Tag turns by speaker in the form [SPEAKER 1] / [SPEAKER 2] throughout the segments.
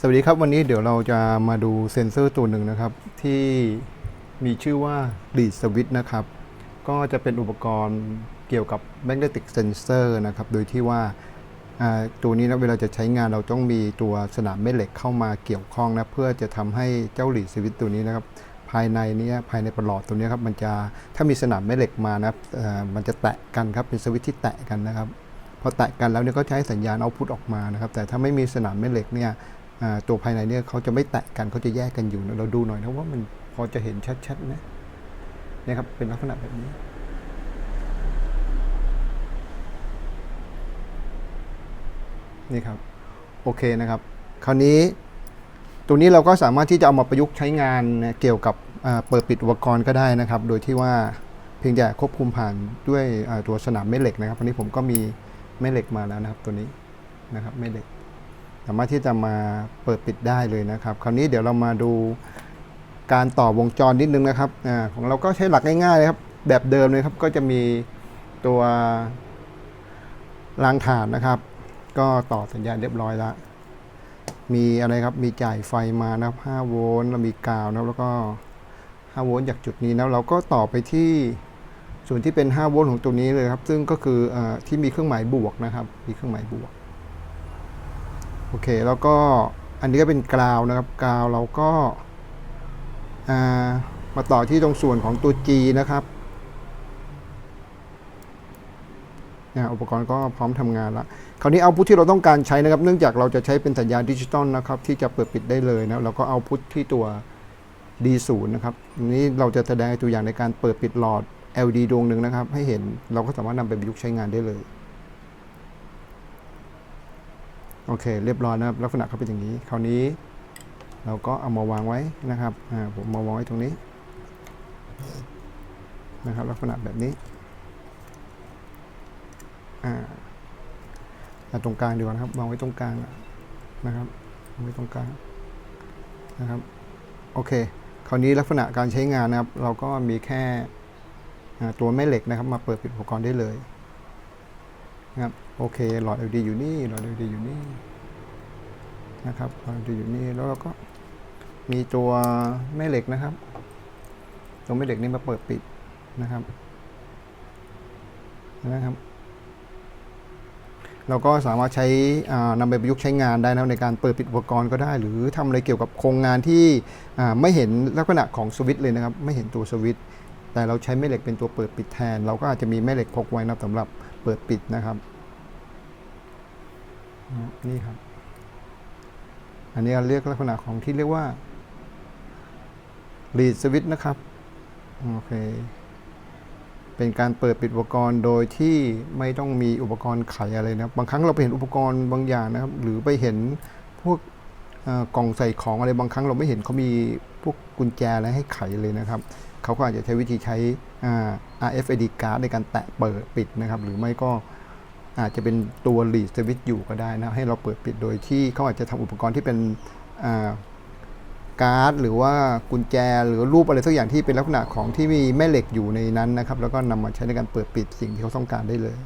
[SPEAKER 1] สวัสดีครับวันนี้เดี๋ยวเราจะมาดูเซ็นเซอร์ตัวหนึ่งนะครับ ที่มีชื่อว่า Lead Switch นะครับ ก็จะเป็นอุปกรณ์เกี่ยวกับ Magnetic Sensor นะครับ โดยที่ว่าตัวนี้นะเวลาจะใช้งานเราต้องมีตัวสนามแม่เหล็กเข้ามาเกี่ยวข้องนะเพื่อจะทำให้เจ้า Lead Switch ตัวนี้นะครับ ภายในนี้ภายในประหลอดตัวนี้ครับมันจะถ้ามีสนามแม่เหล็กมานะมันจะแตะกันครับเป็นสวิตช์ที่แตะกันนะครับพอแตะกันแล้วเนี่ยก็ใช้สัญญาณเอาพุทออกมานะครับ แต่ถ้าไม่มีสนามแม่เหล็กเนี่ย ตัวภายในเนี่ยเขาจะไม่แตะกันเขาจะแยกกันอยู่ เราดูหน่อยนะว่ามันพอจะเห็นชัดๆนะนี่ยครับเป็นลักษณะแบบนี้นี่ครับโอเคนะครับ คราวนี้ตัวนี้เราก็สามารถที่จะเอามาประยุกต์ใช้งานเกี่ยวกับเปิดปิดอุปกรณ์ก็ได้นะครับ โดยที่ว่าเพียงแต่ควบคุมผ่านด้วยตัวสนามแม่เหล็กนะครับวันนี้ผมก็มีแม่เหล็กมาแล้วนะครับตัวนี้นะครับแม่เหล็ก สามารถที่จะมาเปิดปิดได้เลยนะครับ คราวนี้เดี๋ยวเรามาดูการต่อวงจรนิดนึงนะครับอของเราก็ใช้หลักง่ายๆเลยครับ แบบเดิมเลยครับ ก็จะมีตัวรางฐานนะครับ ก็ต่อสัญญาณเรียบร้อยแล้ว มีอะไรครับ มีจ่ายไฟมานะครับ5โวลต์แล้วมีกาวนะแล้วก็5โวลต์จากจุดนี้นะเราก็ต่อไปที่ส่วนที่เป็น5โวลต์ของตัวนี้เลยครับ ซึ่งก็คืออที่มีเครื่องหมายบวกนะครับ มีเครื่องหมายบวก โอเคแล้วก็อันนี้ก็เป็นกราวนะครับกราวเราก็ามาต่อที่ตรงส่วนของตัว G นะครับนะอุปกรณ์ก็พร้อมทำงานแล้วคราวนี้เอาพุทที่เราต้องการใช้นะครับ เนื่องจากเราจะใช้เป็นสัญญาณดิจิตอลนะครับ ที่จะเปิดปิดได้เลยนะเราก็เอาพุทที่ตัว D0 นะครับนี้เราจะแสดงตัวอย่างในการเปิดปิดหลอด LED ดวงหนึ่งนะครับ ให้เห็นเราก็สามารถนำไปประยุกต์ใช้งานได้เลย โอเค เรียบร้อยนะครับ ลักษณะเขาเป็นอย่างนี้ คราวนี้ เราก็เอามาวางไว้นะครับอ่าผมมาวางไว้ตรงนี้นะครับ ลักษณะแบบนี้อ่าตรงกลางดีกว่านะครับ วางไว้ตรงกลางนะครับวางไว้ตรงกลางนะครับ โอเค คราวนี้ลักษณะการใช้งานนะครับ เราก็มีแค่ตัวแม่เหล็กนะครับ มาเปิดปิดอุปกรณ์ได้เลย นะครับโอเคหลอด LED อยู่นี่หลอด LED อยู่นี่นะครับหลอด LED อยู่นี่แล้วเราก็มีตัวแม่เหล็กนะครับ ตัวแม่เหล็กนี่มาเปิดปิดนะครับนะครับ เราก็สามารถใช้นำไปประยุกต์ใช้งานได้นะในการเปิดปิดอุปกรณ์ก็ได้ หรือทำอะไรเกี่ยวกับโครงงานที่ไม่เห็นลักษณะของสวิตช์เลยนะครับ ไม่เห็นตัวสวิตช์แต่เราใช้แม่เหล็กเป็นตัวเปิดปิดแทน เราก็อาจจะมีแม่เหล็กพกไว้นะสำหรับ เปิดปิดนะครับ นี่ครับ อันนี้เราเรียกลักษณะของที่เรียกว่า lead switch นะครับ โอเค เป็นการเปิดปิดอุปกรณ์โดยที่ไม่ต้องมีอุปกรณ์ไขอะไรนะครับ บางครั้งเราไปเห็นอุปกรณ์บางอย่างนะครับ หรือไปเห็นพวกกล่องใส่ของอะไรบางครั้งเราไม่เห็นเขามีพวกกุญแจอะไรให้ไขเลยนะครับ เขาก็อาจจะใช้วิธีใช้ RFID card ในการแตะเปิดปิดนะครับ หรือไม่ก็อาจจะเป็นตัว lead switch อยู่ก็ได้นะให้เราเปิดปิดโดยที่เขาอาจจะทำอุปกรณ์ที่เป็นการ์ด หรือว่ากุญแจหรือรูปอะไรสักอย่างที่เป็นลักษณะของที่มีแม่เหล็กอยู่ในนั้นนะครับ แล้วก็นำมาใช้ในการเปิดปิดสิ่งที่เขาต้องการได้เลย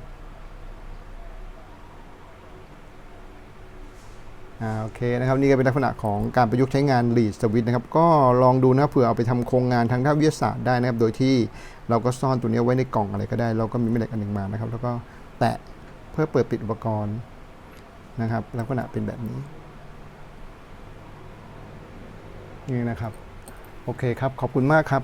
[SPEAKER 1] อ่าโอเคนะครับนี่ก็เป็นลักษณะของการประยุกต์ใช้งาน lead switch นะครับก็ลองดูนะเผื่อเอาไปทำโครงงานทางด้านวิทยาศาสตร์ได้นะครับ โดยที่เราก็ซ่อนตัวนี้ไว้ในกล่องอะไรก็ได้ เราก็มีแม่เหล็กอันหนึ่งมานะครับ แล้วก็แตะเพื่อเปิดปิดอุปกรณ์นะครับ ลักษณะเป็นแบบนี้ นี่นะครับ โอเคครับ ขอบคุณมากครับ